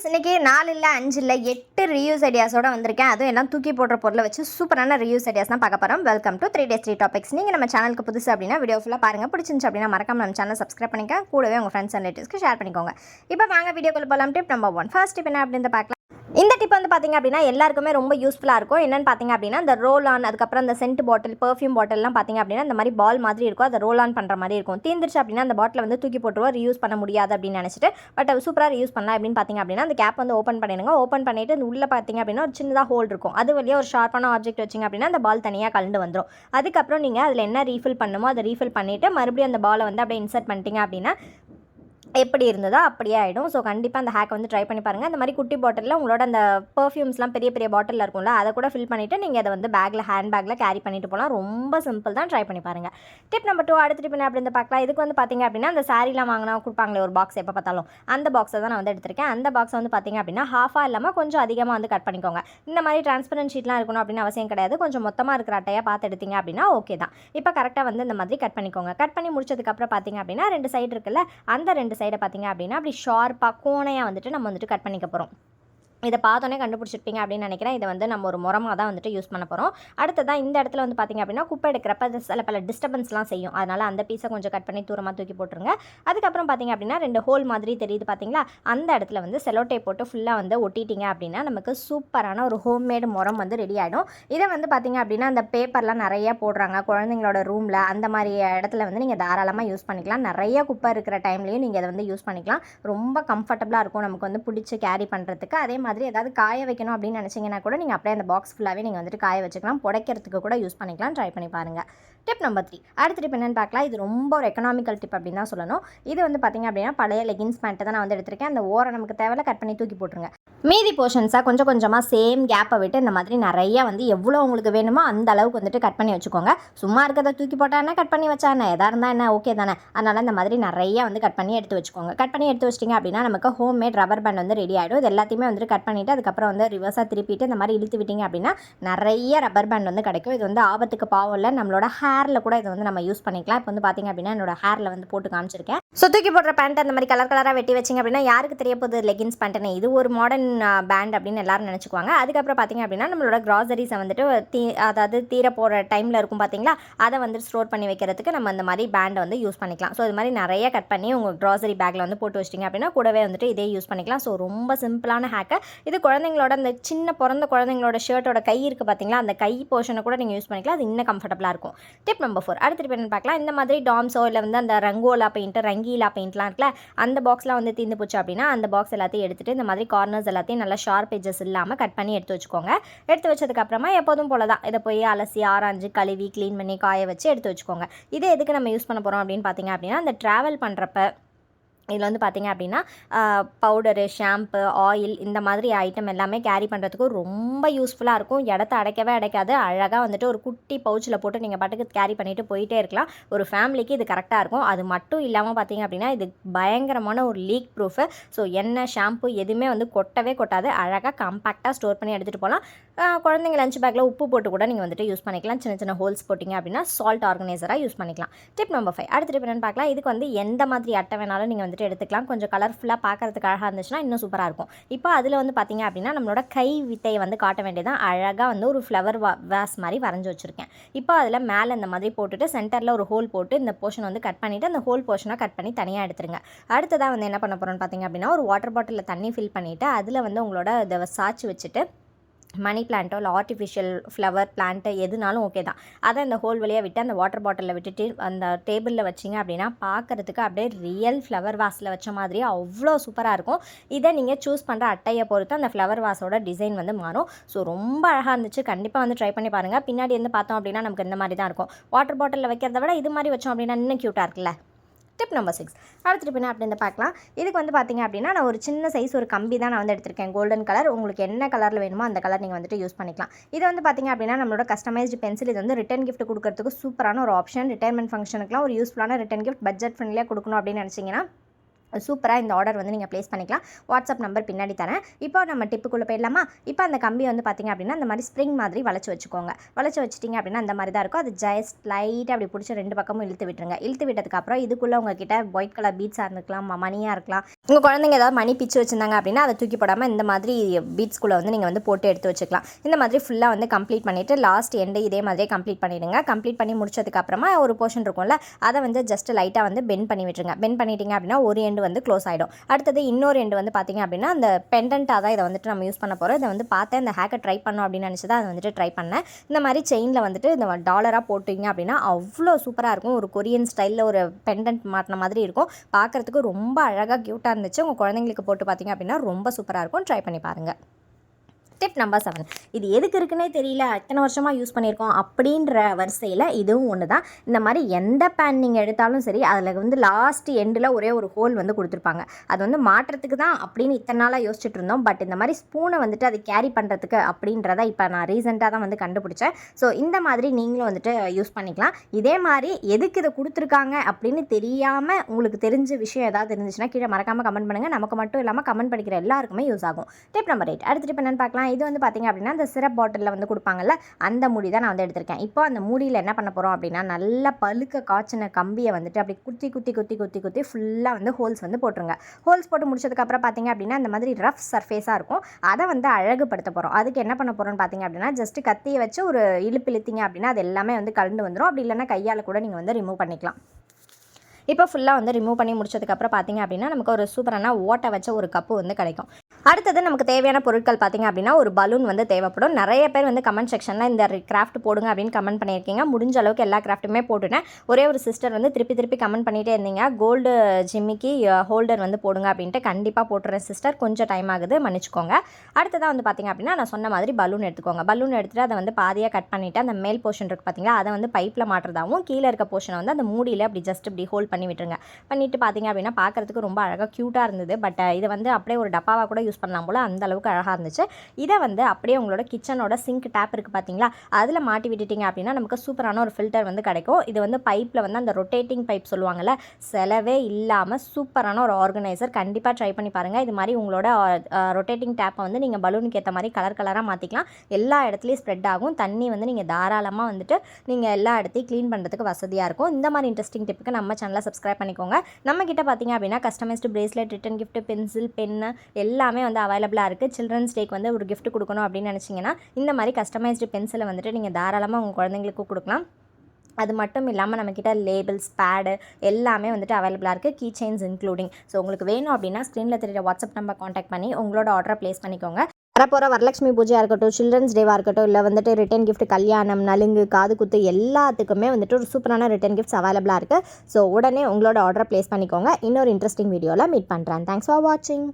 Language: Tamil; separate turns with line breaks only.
ஃப்ரெண்ட்ஸ் இன்றைக்கி நாலு இல்லை அஞ்சு இல்லை எட்டு ரியூஸ் ஐடியாஸோட வந்திருக்கேன். அதுவும் எல்லாம் தூக்கி போடுற பொருளை வச்சு சூப்பரான ரியூஸ் ஐடியாஸ் தான் பார்க்க போகிறோம் welcome to three days three topics நீங்கள் நம்ம சேனலுக்கு புதுசு அப்படின்னா வீடியோ ஃபுல்லாக பாருங்கள் பிடிச்சிருந்துச்சு அப்படின்னா மறக்காம நம்ம சேனல் சப்ஸ்கிரைப் பண்ணிக்க கூடவே உங்கள் ஃப்ரெண்ட்ஸ் அண்ட் ரிலேட்டிவ்ஸ்க்கு ஷேர் பண்ணிக்கோங்க. இப்போ வாங்க வீடியோக்குள்ளே போகலாம் tip number one first tip என்ன அப்படின்னு பார்க்கலாம். இந்த டிப் வந்து பார்த்தீங்க அப்படின்னா எல்லாருக்குமே ரொம்ப யூஸ்ஃபுல்லாக இருக்கும். என்னென்னு பார்த்தீங்க அப்படின்னா இந்த ரோல் ஆன் அதுக்கப்புறம் இந்த சென்ட் பாட்டில் பெர்ஃப்யூம் பாட்டில்லாம் பார்த்தீங்க அப்படின்னா இந்த மாதிரி பால் மாதிரி இருக்கும். அதை ரோல் ஆன் பண்ணுற மாதிரி இருக்கும். தீந்துருச்சு அப்படின்னா அந்த பாட்டில் வந்து தூக்கி போட்டுருவோம். ரியூஸ் பண்ண முடியாது அப்படின்னு நினச்சிட்டு பட் அது சூப்பராக ரியூஸ் பண்ணலாம் அப்படின்னு பார்த்தீங்க அப்படின்னா அந்த கேப் வந்து ஓப்பன் பண்ணிடுங்க. ஓப்பன் பண்ணிட்டு இந்த உள்ளே பார்த்தீங்க அப்படின்னா ஒரு சின்னதாக ஹோல் இருக்கும். அது வழியாக ஒரு ஷார்ப்பான ஆப்ஜெக்ட் வச்சிங்க அப்படின்னா அந்த பால் தனியாக கலந்து வந்துடும் அதுக்கப்புறம் நீங்கள் அதில் என்ன ரீஃபில் பண்ணுமோ அதை ரீஃபில் பண்ணிவிட்டு மறுபடியும் அந்த பாலை வந்து அப்படியே இன்சர்ட் பண்ணிட்டீங்க அப்படின்னா எப்படி இருந்ததோ அப்படியே ஆகிடும் ஸோ கண்டிப்பாக அந்த ஹேக் வந்து ட்ரை பண்ணி பாருங்கள் அந்த மாதிரி குட்டி பாட்டிலில் உங்களோட அந்த பர்ஃப்யூம்ஸ்லாம் பெரிய பெரிய பாட்டிலில் இருக்கும்ல அதை கூட ஃபில் பண்ணிவிட்டு நீங்கள் அதை வந்து பேக்கில் ஹேண்ட் பேக்கில் கேரி பண்ணிட்டு போகலாம். ரொம்ப சிம்பிள் தான் ட்ரை பண்ணி பாருங்கள் டிப் நம்பர் டூ அடுத்த டிப் என்ன அப்படின்னு பார்க்கலாம். இதுக்கு வந்து பார்த்தீங்க அப்படின்னா அந்த சாரீலாம் வாங்கினா கொடுப்பாங்களே ஒரு பாக்ஸ் எப்போ பார்த்தாலும். அந்த பாக்ஸை தான் நான் வந்து எடுத்திருக்கேன். அந்த பாக்ஸை வந்து பார்த்தீங்க அப்படின்னா ஹாஃபாக இல்லாமல் கொஞ்சம் அதிகமாக வந்து கட் பண்ணிக்கோங்க. இந்த மாதிரி டிரான்ஸ்பரன்ட் ஷீட்லாம் இருக்கணும் அப்படின்னு அவசியம் கிடையாது. கொஞ்சம் மொத்தமாக இருக்கிற அட்டையாக பார்த்து எடுத்தீங்க அப்படின்னா ஓகே தான். இப்போ கரெக்டாக வந்து இந்த மாதிரி கட் பண்ணிக்கோங்க. கட் பண்ணி முடிச்சதுக்கப்புறம் பார்த்தீங்க அப்படின்னா ரெண்டு சைடு இருக்குல்ல அந்த ரெண்டு சைடை பார்த்திங்க அப்படின்னா அப்படி ஷார்ப்பாக கோணையாக வந்துட்டு நம்ம வந்துட்டு கட் பண்ணிக்க போகிறோம் இதை பார்த்தோன்னே கண்டுபிடிச்சிருப்பீங்க அப்படின்னு நினைக்கிறேன். இதை வந்து நம்ம ஒரு முறமாக தான் வந்துட்டு யூஸ் பண்ண போகிறோம் அடுத்ததான் இந்த இடத்துல வந்து பார்த்திங்க அப்படின்னா குப்பை எடுக்கிறப்ப அது சில பல டிஸ்டர்பன்ஸ்லாம் செய்யும். அதனால் அந்த பீஸை கொஞ்சம் கட் பண்ணி தூரமாக தூக்கி போட்டுருங்க. அதுக்கப்புறம் பார்த்திங்க அப்படின்னா ரெண்டு ஹோல் மாதிரி தெரியுது பார்த்தீங்களா? அந்த இடத்துல வந்து செலோட்டை போட்டு ஃபுல்லாக வந்து ஒட்டிட்டீங்க அப்படின்னா நமக்கு சூப்பரான ஒரு ஹோம்மேடு முறம் வந்து ரெடி ஆகிடும் இதை வந்து பார்த்திங்க அப்படின்னா அந்த பேப்பர்லாம் நிறைய போடுறாங்க. குழந்தைங்களோட ரூமில் அந்த மாதிரி இடத்துல வந்து நீங்கள் தாராளமாக யூஸ் பண்ணிக்கலாம். நிறைய குப்பை இருக்கிற டைம்லேயும் நீங்கள் அதை வந்து யூஸ் பண்ணிக்கலாம். ரொம்ப கம்ஃபர்டபுளாக இருக்கும். நமக்கு வந்து பிடிச்சி கேரி பண்ணுறதுக்கு அதே மாதிரி ஏதாவது காய வைக்கணும் அப்படின்னு நினச்சிங்கன்னா கூட நீங்கள் அப்படியே அந்த பாக்ஸ் ஃபுல்லாகவே நீங்கள் வந்துட்டு காய வச்சுக்கலாம். புடைக்கிறதுக்கு கூட யூஸ் பண்ணிக்கலாம். ட்ரை பண்ணி பாருங்கள் டிப் நம்பர் த்ரீ அடுத்த டிப் என்னென்னு பார்க்கலாம். இது ரொம்ப ஒரு எக்கனாமிக்கல் டிப் அப்படின்னு தான் சொல்லணும். இது வந்து பார்த்திங்க அப்படின்னா பழைய லெகின்ஸ் பேண்ட்டை தான் நான் வந்து எடுத்திருக்கேன். அந்த ஓரம் நமக்கு தேவையில்ல கட் பண்ணி தூக்கி போட்டுருங்க. மீதி போர்ஷன்ஸாக கொஞ்சம் கொஞ்சமாக சேம் கேப்பை விட்டு இந்த மாதிரி நிறைய வந்து எவ்வளோ உங்களுக்கு வேணுமோ அந்த அளவுக்கு வந்துட்டு கட் பண்ணி வச்சுக்கோங்க. சும்மா இருக்கிறத தூக்கி போட்டானே கட் பண்ணி வச்சா என்ன எதாக இருந்தால் என்ன? ஓகே தானே. அதனால் இந்த மாதிரி நிறைய வந்து கட் பண்ணி எடுத்து வச்சுக்கோங்க. கட் பண்ணி எடுத்து வச்சிட்டிங்க அப்படின்னா நமக்கு ஹோம் மேட் ரப்பர் பேண்ட் வந்து ரெடி ஆகிடும் இது எல்லாத்தையுமே வந்துட்டு கட் கட் பண்ணிவிட்டு அதுக்கப்புறம் வந்து ரிவர்ஸாக திருப்பிட்டு இந்த மாதிரி இழுத்து விட்டிங்க அப்படின்னா நிறைய ரப்பர் பேண்ட் வந்து கிடைக்கும். இது வந்து ஆபத்துக்கு பாவம் இல்லை. நம்மளோட ஹேரில் கூட இதை வந்து நம்ம யூஸ் பண்ணிக்கலாம். இப்போ வந்து பார்த்திங்க அப்படின்னா என்னோட ஹேரில் வந்து போட்டு காமிச்சிருக்கேன். ஸோ தூக்கி போடுற பேண்ட் அந்த மாதிரி கலர் கலராக வெட்டி வச்சிங்க அப்படின்னா யாருக்கு தெரிய போகுது? லெகின்ஸ் பேண்ட்டுன்னு இது ஒரு மாடர்ன் பேண்ட் அப்படின்னு எல்லாரும் நினச்சிக்குவாங்க. அதுக்கப்புறம் பார்த்திங்க அப்படின்னா நம்மளோட க்ராசரிஸை வந்துட்டு தீ அதாவது தீர போகிற டைமில் இருக்கும் பார்த்தீங்களா அதை வந்து ஸ்டோர் பண்ணி வைக்கிறதுக்கு நம்ம இந்த மாதிரி பேண்டை வந்து யூஸ் பண்ணிக்கலாம். ஸோ இது மாதிரி நிறைய கட் பண்ணி உங்கள் க்ராசரி பேக்கில் வந்து போட்டு வச்சிட்டிங்க அப்படின்னா கூடவே வந்துட்டு இதே யூஸ் பண்ணிக்கலாம். ஸோ ரொம்ப சிம்பிளான ஹேக்கை இது குழந்தைங்களோட அந்த சின்ன பிறந்த குழந்தைங்களோட ஷர்ட்டோட கை இருக்குது பார்த்தீங்களா அந்த கை போர்ஷனை கூட நீங்கள் யூஸ் பண்ணிக்கலாம். அது இன்னும் கம்ஃபர்டபுளாக இருக்கும். டிப் நம்பர் ஃபோர் அடுத்த டிப் என்ன பார்க்கலாம். இந்த மாதிரி டாம்ஸோ இல்லை வந்து அந்த ரங்கோலா பெயிண்ட்டு ரங்கீலா பெயிண்ட்லாம் இருக்குல்ல அந்த பாக்ஸ்லாம் வந்து தீர்ந்து போச்சு அப்படின்னா அந்த பாக்ஸ் எல்லாத்தையும் எடுத்துகிட்டு இந்த மாதிரி கார்னர்ஸ் எல்லாத்தையும் நல்லா ஷார்ப் எஜஸ் இல்லாமல் கட் பண்ணி எடுத்து வச்சுக்கோங்க. எடுத்து வச்சதுக்கப்புறமா எப்போதும் போல தான் இதை போய் அலசி ஆராய்ஞ்சு கழுவி க்ளீன் பண்ணி காய வச்சு எடுத்து வச்சுக்கோங்க. இதை எதுக்கு நம்ம யூஸ் பண்ண போகிறோம் அப்படின்னு பார்த்தீங்க அப்படின்னா அந்த ட்ராவல் பண்ணுறப்ப இதில் வந்து பார்த்திங்க அப்படின்னா பவுடரு ஷாம்பு ஆயில் இந்த மாதிரி ஐட்டம் எல்லாமே கேரி பண்ணுறதுக்கு ரொம்ப யூஸ்ஃபுல்லாக இருக்கும். இடத்த அடைக்கவே அடைக்காது. அழகாக வந்துட்டு ஒரு குட்டி பவுச்சில் போட்டு நீங்கள் பாட்டுக்கு கேரி பண்ணிவிட்டு போயிட்டே இருக்கலாம். ஒரு ஃபேமிலிக்கு இது கரெக்டாக இருக்கும். அது மட்டும் இல்லாமல் பார்த்திங்க அப்படின்னா இது பயங்கரமான ஒரு லீக் ப்ரூஃபு ஸோ எண்ணெய் ஷாம்பு எதுவுமே வந்து கொட்டவே கொட்டாது. அழகாக காம்பேக்டாக ஸ்டோர் பண்ணி எடுத்துகிட்டு போகலாம். குழந்தைங்க லஞ்ச் பேக்கில் உப்பு போட்டு கூட நீங்கள் வந்துட்டு யூஸ் பண்ணிக்கலாம். சின்ன சின்ன ஹோல்ஸ் போட்டிங்க அப்படின்னா சால்ட் ஆர்கனைசராக யூஸ் பண்ணிக்கலாம். டிப் நம்பர் ஃபைவ் அடுத்த டிப் என்னென்னு பார்க்கலாம். இதுக்கு வந்து எந்த மாதிரி அட்டை வேணாலும் நீங்கள் வந்துட்டு எடுத்துக்கலாம். கொஞ்சம் கலர்ஃபுல்லாக பார்க்குறதுக்கு அழகாக இருந்துச்சுன்னா இன்னும் சூப்பராக இருக்கும். இப்போ அதில் வந்து பார்த்திங்க அப்படின்னா நம்மளோட கை வித்தை வந்து காட்ட வேண்டியதான் அழகாக வந்து ஒரு ஃப்ளவர் வா வேஸ் மாதிரி வரைஞ்சி வச்சுருக்கேன். இப்போ அதில் மேலே இந்த மாதிரி போட்டுட்டு சென்டரில் ஒரு ஹோல் போட்டு இந்த போர்ஷன் வந்து கட் பண்ணிவிட்டு அந்த ஹோல் போர்ஷனை கட் பண்ணி தனியாக எடுத்துருங்க. அடுத்ததாக வந்து என்ன பண்ண போகிறோன்னு பார்த்திங்க அப்படின்னா ஒரு வாட்டர் பாட்டிலில் தண்ணி ஃபில் பண்ணிவிட்டு அதில் வந்து உங்களோட இதை சாய்ச்சி வச்சுட்டு மணி பிளான்ட்டோ இல்லை ஆர்டிஃபிஷியல் ஃப்ளவர் பிளான்ட்டு எதுனாலும் ஓகே தான். அதை அந்த ஹோல் வழியாக விட்டு அந்த வாட்டர் பாட்டிலில் விட்டுட்டு அந்த டேபிளில் வச்சிங்க அப்படின்னா பார்க்குறதுக்கு அப்படியே ரியல் ஃப்ளவர் வாஸில் வச்ச மாதிரியே அவ்வளோ சூப்பராக இருக்கும். இதை நீங்கள் சூஸ் பண்ணுற அட்டையை பொறுத்து அந்த ஃப்ளவர் வாஸோட டிசைன் வந்து மாறும். ஸோ ரொம்ப அழகாக இருந்துச்சு. கண்டிப்பாக வந்து ட்ரை பண்ணி பாருங்கள் பின்னாடி வந்து பார்த்தோம் அப்படின்னா நமக்கு இந்த மாதிரி தான் இருக்கும். வாட்டர் பாட்டிலில் வைக்கிறத விட இது மாதிரி வச்சோம் அப்படின்னா இன்னும் க்யூட்டாக இருக்குல்ல? டிப் நம்பர் சிக்ஸ் அடுத்த என்ன அப்படின்னு பார்க்கலாம். இதுக்கு வந்து பார்த்தீங்க அப்படின்னா நான் ஒரு சின்ன சைஸ் ஒரு கம்பி தான் நான் வந்து எடுத்திருக்கேன். கோல்டன் கலர் உங்களுக்கு என்ன கலரில் வேணுமோ அந்த கலர் நீங்கள் வந்துட்டு யூஸ் பண்ணிக்கலாம். இது வந்து பார்த்தீங்க அப்படின்னா நம்மளோட கஸ்டமைஸ்டு பென்சில் இது வந்து ரிட்டன் கிஃப்ட் கொடுக்கறதுக்கு சூப்பரான ஒரு ஆப்ஷன் ரிட்டைர்மெண்ட் ஃபங்க்ஷனுக்குலாம் ஒரு யூஸ்ஃபுல்லான ரிட்டன் கிஃப்ட் பட்ஜெட் ஃப்ரெண்ட்லியாக கொடுக்கணும் அப்படின்னு நினச்சிங்கன்னா சூப்பராக இந்த ஆர்டர் வந்து நீங்கள் ப்ளேஸ் பண்ணிக்கலாம். வாட்ஸ்அப் நம்பர் பின்னாடி தரேன். இப்போ நம்ம டிப்புக்குள்ளே போயிடலாமா? இப்போ அந்த கம்பி வந்து பார்த்திங்க அப்படின்னா அந்த மாதிரி ஸ்ப்ரிங் மாதிரி வளைச்சி வச்சுக்கோங்க. வளைச்சி வச்சிட்டிங்க அப்படின்னா அந்த மாதிரி தான் இருக்கும். அது ஜஸ்ட் லைட்டாக அப்படி பிடிச்சி ரெண்டு பக்கமும் இழுத்து விட்டுருங்க. இழுத்து விட்டதுக்கப்புறம் இதுக்குள்ளே உங்ககிட்ட ஒயிட் கலர் பீட்ஸாக இருந்துக்கலாம் மணியாக இருக்கலாம். உங்கள் குழந்தைங்க ஏதாவது மணி பிச்சு வச்சுருந்தாங்க அப்படின்னா அதை தூக்கி போடாமல் இந்த மாதிரி பீட்ஸ்குள்ளே வந்து நீங்கள் வந்து போட்டு எடுத்து வச்சுக்கலாம். இந்த மாதிரி ஃபுல்லாக வந்து கம்ப்ளீட் பண்ணிவிட்டு லாஸ்ட் எண்டு இதே மாதிரியே கம்ப்ளீட் பண்ணிவிடுங்க கம்ப்ளீட் பண்ணி முடிச்சதுக்கப்புறமா ஒரு போர்ஷன் இருக்கும்ல அதை வந்து ஜஸ்ட் லைட்டாக வந்து பெண்ட் பண்ணி விட்டுருங்க. பெண்ட் பண்ணிட்டீங்க அப்படின்னா ஒரு எண்டு வந்து க்ளோஸ் ஆகிடும் அடுத்தது இன்னொரு எண்டு வந்து பார்த்திங்க அப்படின்னா அந்த பெண்டண்ட்டாக தான் இதை வந்துட்டு நம்ம யூஸ் பண்ண போகிறோம் இதை வந்து பார்த்தேன் இந்த ஹேக்கை ட்ரை பண்ணோம் அப்படின்னு நினச்சி தான் அதை வந்துட்டு ட்ரை பண்ணேன். இந்த மாதிரி செயினில் வந்துட்டு இந்த டாலராக போட்டிங்க அப்படின்னா அவ்வளோ சூப்பராக இருக்கும். ஒரு கொரியன் ஸ்டைலில் ஒரு பெண்டன்ட் மாட்டின மாதிரி இருக்கும். பார்க்குறதுக்கு ரொம்ப அழகாக க்யூட்டாக இருந்துச்சு. உங்கள் குழந்தைங்களுக்கு போட்டு பார்த்தீங்க அப்படின்னா ரொம்ப சூப்பராக இருக்கும். ட்ரை பண்ணி பாருங்கள் டிப் நம்பர் செவன் இது எதுக்கு இருக்குன்னே தெரியல. இத்தனை வருஷமாக யூஸ் பண்ணியிருக்கோம் அப்படின்ற வரிசையில் இதுவும் ஒன்று தான் இந்த மாதிரி எந்த பேன் நீங்கள் எடுத்தாலும் சரி அதில் வந்து லாஸ்ட் எண்டில் ஒரே ஒரு ஹோல் வந்து கொடுத்துருப்பாங்க. அது வந்து மாற்றத்துக்கு தான் அப்படின்னு இத்தனை நாளாக யோசிச்சுட்டு இருந்தோம். பட் இந்த மாதிரி ஸ்பூனை வந்துட்டு அது கேரி பண்ணுறதுக்கு அப்படின்றத இப்போ நான் ரீசெண்டாக தான் வந்து கண்டுபிடிச்சேன். ஸோ இந்த மாதிரி நீங்களும் வந்துட்டு யூஸ் பண்ணிக்கலாம். இதே மாதிரி எதுக்கு இதை கொடுத்துருக்காங்க அப்படின்னு தெரியாமல் உங்களுக்கு தெரிஞ்ச விஷயம் ஏதாவது இருந்துச்சுன்னா கீழே மறக்காமல் கமெண்ட் பண்ணுங்கள் நமக்கு மட்டும் இல்லாமல் கமெண்ட் படிக்கிற எல்லாருக்குமே யூஸ் ஆகும். டிப் நம்பர் எயிட் அடுத்த டிப் என்னென்னு பார்க்கலாம். இது வந்து பார்த்திங்க அப்படின்னா அந்த சிரப் பாட்டிலில் வந்து கொடுப்பாங்கல்ல அந்த மூடி தான் நான் வந்து எடுத்திருக்கேன். இப்போ அந்த மூடியில் என்ன பண்ண போகிறோம் அப்படின்னா நல்லா பழுக்க காய்ச்சின கம்பியை வந்துட்டு அப்படி குத்தி குத்தி குத்தி குத்தி குத்தி ஃபுல்லாக வந்து ஹோல்ஸ் வந்து போட்டுருங்க. ஹோல்ஸ் போட்டு முடிச்சதுக்கப்புறம் பார்த்திங்க அப்படின்னா அந்த மாதிரி ரஃப் சர்ஃபேஸாக இருக்கும். அதை வந்து அழகுபடுத்த போகிறோம் அதுக்கு என்ன பண்ண போகிறோம்னு பார்த்திங்க அப்படின்னா ஜஸ்ட்டு கத்தியை வச்சு ஒரு இழுப்பு இழுத்திங்க அப்படின்னா அது எல்லாமே வந்து கலந்து வந்துடும் அப்படி இல்லைன்னா கையால் கூட நீங்கள் வந்து ரிமூவ் பண்ணிக்கலாம். இப்போ ஃபுல்லாக வந்து ரிமூவ் பண்ணி முடிச்சதுக்கப்புறம் பார்த்தீங்க அப்படின்னா நமக்கு ஒரு சூப்பரான ஓட்டை வச்ச ஒரு கப்பு வந்து கிடைக்கும். அடுத்தது நமக்கு தேவையான பொருட்கள் பார்த்தீங்க அப்படின்னா ஒரு பலூன் வந்து தேவைப்படும். நிறைய பேர் வந்து கமெண்ட் செக்ஷனில் இந்த கிராஃப்ட் போடுங்க அப்படின்னு கமெண்ட் பண்ணியிருக்கீங்க. முடிஞ்ச அளவுக்கு எல்லா கிராஃப்ட்டுமே போட்டுனேன் ஒரே ஒரு சிஸ்டர் வந்து திருப்பி திருப்பி கமெண்ட் பண்ணிகிட்டே இருந்தீங்க. கோல்டு ஜிம்மிக்கு ஹோல்டர் வந்து போடுங்க அப்படின்ட்டு கண்டிப்பாக போட்டுறேன் சிஸ்டர் கொஞ்சம் டைம் ஆகுது மன்னிச்சுக்கோங்க. அடுத்ததாக வந்து பார்த்திங்க அப்படின்னா நான் சொன்ன மாதிரி பலூன் எடுத்துக்கோங்க. பலூன் எடுத்துகிட்டு அதை வந்து பாதியாக கட் பண்ணிவிட்டு அந்த மேல் போர்ஷன் இருக்குது பார்த்திங்களா அதை வந்து பைப்பில் மாட்டுறதாகவும் கீழே இருக்க போர்ஷனை வந்து அந்த மூடியில் அப்படி ஜஸ்ட் இப்படி ஹோல்ட் பண்ணி பண்ணி விட்டுருங்க பண்ணிவிட்டு பார்த்தீங்க அப்படின்னா பார்க்குறதுக்கு ரொம்ப அழகாக க்யூட்டாக இருந்தது. பட் இதை வந்து அப்படியே ஒரு டப்பாவாக கூட யூஸ் பண்ணலாம் போல். அந்த அளவுக்கு அழகாக இருந்துச்சு. இதை வந்து அப்படியே உங்களோட கிச்சனோட சிங்க் டேப் இருக்குது பார்த்தீங்களா? அதில் மாட்டி விட்டுட்டீங்க அப்படின்னா நமக்கு சூப்பரான ஒரு ஃபில்டர் வந்து கிடைக்கும். இது வந்து பைப்பில் வந்து அந்த ரொட்டேட்டிங் பைப் சொல்லுவாங்கள்ல செலவே இல்லாமல் சூப்பரான ஒரு ஆர்கனைசர் கண்டிப்பாக ட்ரை பண்ணி பாருங்கள் இது மாதிரி உங்களோட ரொட்டேட்டிங் டேப்பை வந்து நீங்கள் பலூனுக்கு ஏற்ற மாதிரி கலர் கலராக மாற்றிக்கலாம் எல்லா இடத்துலையும் ஸ்ப்ரெட் ஆகும். தண்ணி வந்து நீங்கள் தாராளமாக வந்துட்டு நீங்கள் எல்லா இடத்தையும் க்ளீன் பண்ணுறதுக்கு வசதியாக இருக்கும். இந்த மாதிரி இன்ட்ரெஸ்டிங் டிப்புக்கு நம்ம சேனலை சப்ஸ்கிரைப் பண்ணிக்கோங்க. நம்ம கிட்ட பார்த்தீங்க அப்படின்னா customised bracelet return gift pencil pen எல்லாமே வந்து அவைலபிளாக இருக்குது சில்ட்ரன்ஸ் டேக்கு வந்து ஒரு கிஃப்ட் கொடுக்கணும் அப்படின்னு நினச்சிங்கன்னா இந்த மாதிரி கஸ்டமைஸ்டு பென்சிலை வந்துட்டு நீங்கள் தாராளமாக உங்கள் குழந்தைங்களுக்கு கொடுக்கலாம். அது மட்டும் இல்லாமல் நம்மக்கிட்ட லேபிள்ஸ் பேடு எல்லாமே வந்துட்டு அவைலபிளாக இருக்குது கீ செயின்ஸ் இன்க்ளூடிங் ஸோ உங்களுக்கு வேணும் அப்படின்னா ஸ்க்ரீனில் தெரியுற வாட்ஸ்அப் நம்பர் காண்டாக்ட் பண்ணி உங்களோட ஆர்டரை ப்ளேஸ் பண்ணிக்கோங்க. வரப்போகிற வரலட்சுமி பூஜையாக இருக்கட்டும் சில்ட்ரன்ஸ் டேவாக இருக்கட்டும் இல்லை வந்துட்டு ரிட்டன் கிஃப்ட் கல்யாணம் நலுங்கு காது குத்து எல்லாத்துக்குமே வந்துட்டு ஒரு சூப்பரான ரிட்டன் கிஃப்ட்ஸ் அவைலபிளாக இருக்குது ஸோ உடனே உங்களோட ஆர்டரை ப்ளேஸ் பண்ணிக்கோங்க. இன்னொரு இன்ட்ரெஸ்டிங் வீடியோவில் மீட் பண்ணுறேன் தேங்க்ஸ் ஃபார் வாட்சிங்